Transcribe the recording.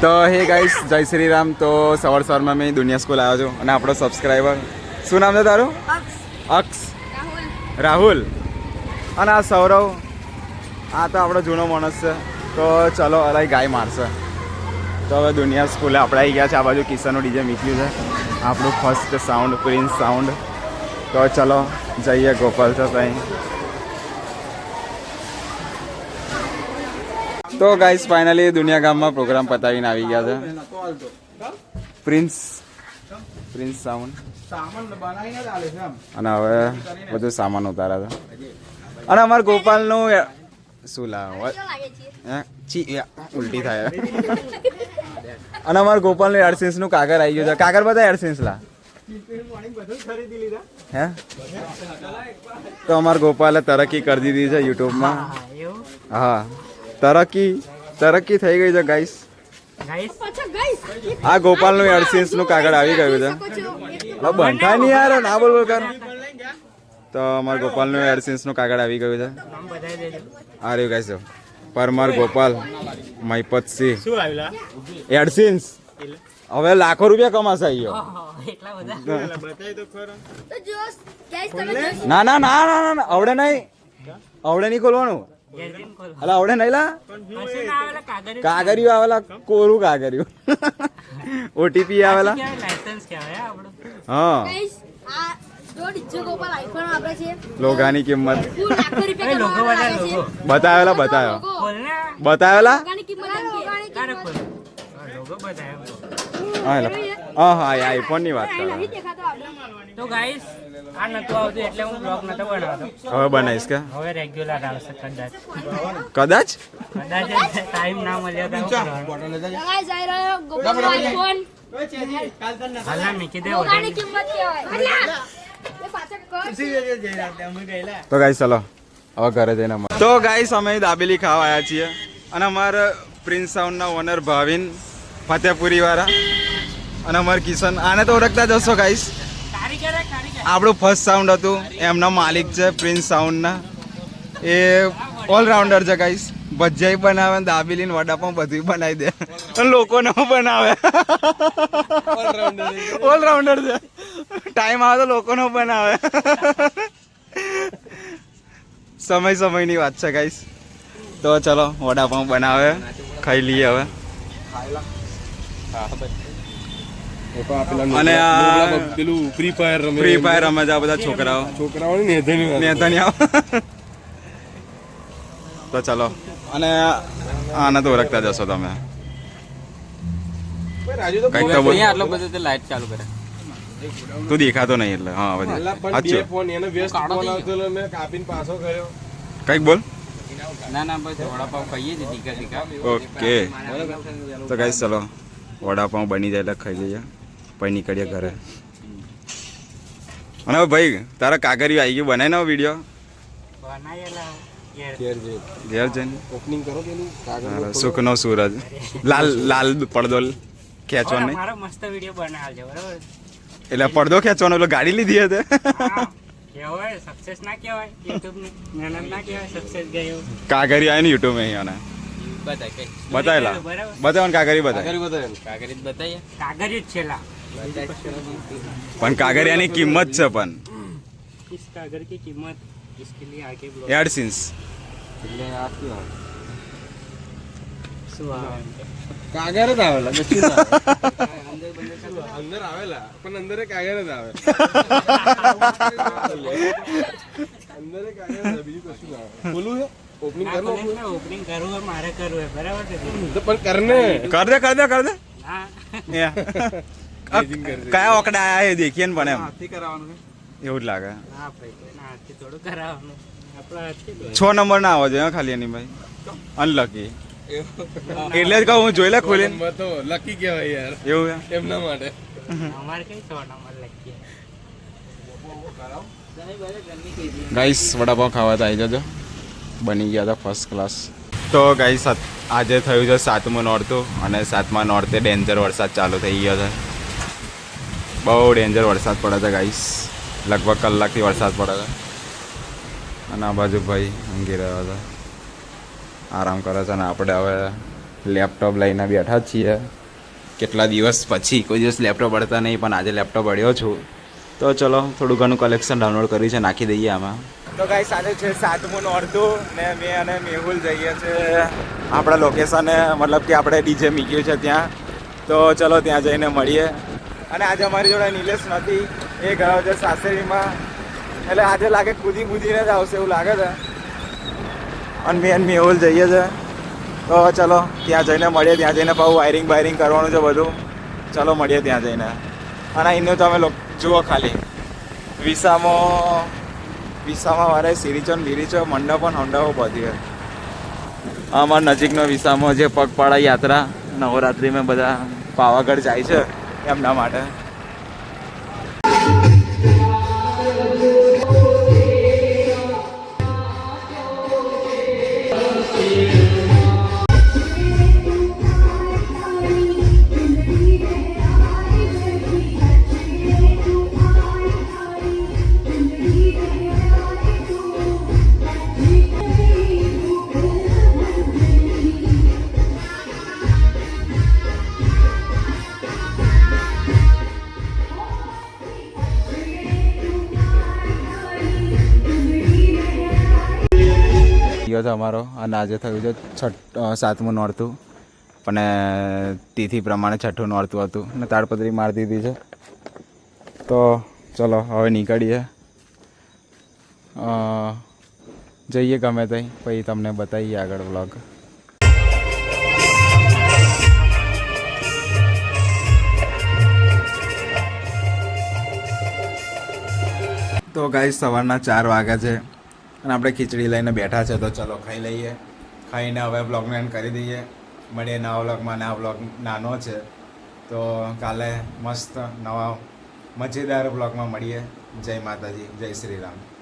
તો હે ગાઈસ જય શ્રી રામ તો સવાર સવારમાં મેં દુનિયા સ્કૂલ આવ્યો છું અને આપણો સબસ્ક્રાઈબર શું નામ છે તારું? અક્ષ. રાહુલ. અને આ સૌરવ આ તો આપણો જૂનો માણસ છે. તો ચલો અલાઈ ગાય મારશે. તો હવે દુનિયા સ્કૂલે આપણે આવી ગયા છે. આ બાજુ કિશનનું ડીજે મીક્યું છે. આપણું ફર્સ્ટ સાઉન્ડ પ્રિન્સ સાઉન્ડ તો ચલો જઈએ ગોપાલ છે ત્યાં તો ગાઈસ ફાઇનલી દુનિયા ગામમાં પ્રોગ્રામ પતાવીને આવી ગયા છે. પ્રિન્સ પ્રિન્સ સાઉન્ડ અને હવે બધું સામાન ઉતાર્યા છે. અને અમારા ગોપાલનું શું લાવ? ઉલટી થાય. અને અમારા ગોપાલનું એડસેન્સનું કાગર આવી ગયું છે. કાગર બધા એડસેન્સ લા. હે? તો અમારા ગોપાલે તરક્કી કરી દીધી છે યુટ્યુબમાં. હા. તરક્કી તરક્કી થઈ ગઈ છે ગાઈસ આ ગોપાલનું એડસેન્સનું કાગળ આવી ગયું છે. બંધા નહીં યાર ના બોલ બોલ કર તો અમારા ગોપાલનું એડસેન્સનું કાગળ આવી ગયું છે. આ રહ્યું ગાઈસ પરમાર ગોપાલ મહિપત સિંહ શું એડસેન્સ હવે લાખો રૂપિયા કમાશે અહીંયા. ના ના ના ના ના ના આવડે નહીં. આવડે નહીં ખોલવાનું. અલા, આવડે નહીં લા? કાગરિયું આવેલા, કોરું કાગરિયું ઓટીપી આવેલા. હા. લોગાની કિંમત. બતાવેલા બતાવ્યો બતાવેલા? હા હા આઈફોનની વાત કરો. તો ગાઈસ આ નતું આવતું એટલે હું બ્લોગ નતો બનાવતો હવે બનાવીશ કે હવે રેગ્યુલર આવશે કદાચ કદાચ કદાચ ટાઈમ ના મળ્યો તો હું કરવાનું. હાલના મૂકી દે. તો ગાઈસ ચલો હવે ઘરે જઈને. તો ગાઈસ અમે દાબેલી ખાવા આવ્યા છીએ અને અમારા પ્રિન્સ સાઉન્ડના ઓનર ભાવિન ફતેપુરી વાળા અને અમાર કિશન આને તો ઓળખતા જ હશો ગાઈસ. આપણું ફર્સ્ટ સાઉન્ડ હતું. એમના માલિક છે પ્રિન્સ સાઉન્ડના એ ઓલરાઉન્ડર છે ગાઈસ ભજીયાઈ બનાવે દાબેલી ને વડાપાઉં બધું બનાવી દે. પણ બનાવે? ઓલરાઉન્ડર છે. ટાઈમ આવે તો લોકોનો બનાવે? સમય સમયની વાત છે ગાઈસ તો ચલો, વડાપાઉં બનાવે. ખાઈ લઈએ હવે. અને આ પેલું ફ્રી ફાયર રમે. ફ્રી ફાયર રમે છે આ બધા છોકરાઓ. છોકરાઓ નેધેની નેતાની આવો તો ચલો. અને આને તો ઓળખતા જશો તમે. રાજુ તો કંઈક તો બોલ આટલો બધો તે લાઈટ ચાલુ કરે. તું દેખાતો નહીં એટલે. હા બધા ફોન એને વ્યસ્ત ફોન આવતો મેં કાપીને પાછો કર્યો. કંઈક બોલ. ના ના બસ વડાપાવ ખાઈએ ટીકા ઓકે. તો ગાઈસ ચલો. વડાપાઉં બની જાય એટલે ખાઈ લઈએ. પછી નીકળીએ ઘરે. અને ભાઈ તારા કાગરિયું આવી ગયું. બનાવી નાવ વીડિયો ઘેર. ઘેર જે ઘેર જઈને? ઓપનિંગ કરો પેલું સુખનો સૂરજ. લાલ લાલ પડદો ખેંચવાનો. નહીં મારો મસ્ત વીડિયો બનાવજો બરાબર? એટલે પડદો ખેંચવાનો એટલે ગાડી લીધી હતી કહેવાય સક્સેસ ના કહેવાય. યુટ્યુબ મહેનત ના કહેવાય સક્સેસ ગયો. કાગરી આવી ને યુટ્યુબ અહીંયાને બતાય બતાવેલા બરાબર. બતાવો કાગરી બતાવે ને. જ બતાઈએ. કાગળ જ છે લા પણ કાગરિયાની કિંમત છે પણ इस कागज की कीमत इसके लिए आगे ब्लॉग એડસિન્સ એટલે આ શું આવે? શું આવે કાગળ જ આવેલા કશું ના આવે. અંદર આવેલા પણ અંદર કાગળ જ આવે અંદર કાગળ જ આવે, બીજું કશું ના આવે બોલું છે ઓપનિંગ આ કર કોલેજમાં ઓપનિંગ કરવું હોય મારે કરવું હોય બરાબર છે તો પણ કરને કર દે કર દે કર દે હા એ. અ, કયા ઓકડા આયા એ દેખીએ ને પણ એમ. હાથથી કરાવવાનું એવું જ લાગે. હા ભાઈ કોઈના હાથથી થોડું કરાવવાનું. આપણા હાથથી જ હોય. છ નંબર ના આવવા જોઈએ ખાલી એની ભાઈ. અનલકી એટલે જ કહું હું જોઈ લે ખોલી તો લકી કહેવાય યાર. એવું છે? એમના માટે. અમારે કઈ છ નંબર લકી ગાઈસ વડાપાવ ખાવા તો આવી જજો. બની ગયા હતા ફર્સ્ટ ક્લાસ તો ગાઈસ આજે થયું છે સાતમું નોરતું અને સાતમા નોરતે ડેન્જર વરસાદ ચાલુ થઈ ગયો છે. બહુ ડેન્જર વરસાદ પડે છે ગાઈસ લગભગ કલાકથી વરસાદ પડે છે. અને આ બાજુ ભાઈ ઊંઘી રહ્યો છે. આરામ કરે છે અને આપણે હવે લેપટોપ લઈને બેઠા છીએ. કેટલા દિવસ પછી, કોઈ દિવસ લેપટોપ અડતા નહીં, પણ આજે લેપટોપ અડ્યો છું. તો ચલો, થોડું ઘણું કલેક્શન ડાઉનલોડ કર્યું છે, નાખી દઈએ આમાં. તો ગાઈસ સાથે છે સાતમું નોરતું ને મેં અને મેહુલ જઈએ છે આપણા લોકેશને મતલબ કે આપણે ડીજે મૂક્યું છે ત્યાં. તો ચલો ત્યાં જઈને મળીએ. અને આજે અમારી જોડે નિલેશ નથી, એ ગયો છે સાસરીમાં. એટલે આજે લાગે કૂદી કૂદીને જ આવશે એવું લાગે છે. અને મેં અને મેહુલ જઈએ છે. તો ચલો, ત્યાં જઈને મળીએ, ત્યાં જઈને પાછું વાયરિંગ બાયરિંગ કરવાનું છે બધું. ચલો મળીએ ત્યાં જઈને. અને અહીંનું તમે લોકો, જુઓ ખાલી. વિસામાં વિસામાં વારે સિરીચો બિરીચો, મંડપો હોંડાઓ બધી અમારા નજીકનો વિસામો જે પગપાળા યાત્રા, નવરાત્રિમાં બધા પાવાગઢ જાય છે. એમના માટે. ગયો હતો અમારો. અને આજે થયું છે છઠ સાતમું નોરતું. અને તિથિ પ્રમાણે છઠ્ઠું નોરતું હતું. ને તાડપત્રી મારી દીધી છે. તો ચલો, હવે નીકળીએ. જઈએ ગમે ત્યાં પછી તમને બતાવીએ આગળ વ્લોગ. તો ગાઈ સવારના ચાર વાગ્યા છે. અને આપણે ખીચડી લઈને બેઠા છે, તો ચલો ખાઈ લઈએ. ખાઈને હવે બ્લોગને એન્ડ કરી દઈએ. મળીએ નવા બ્લોગમાં નવા બ્લોગ નાનો છે, તો કાલે મસ્ત નવા મજેદાર બ્લોગમાં મળીએ. જય માતાજી. જય શ્રી રામ.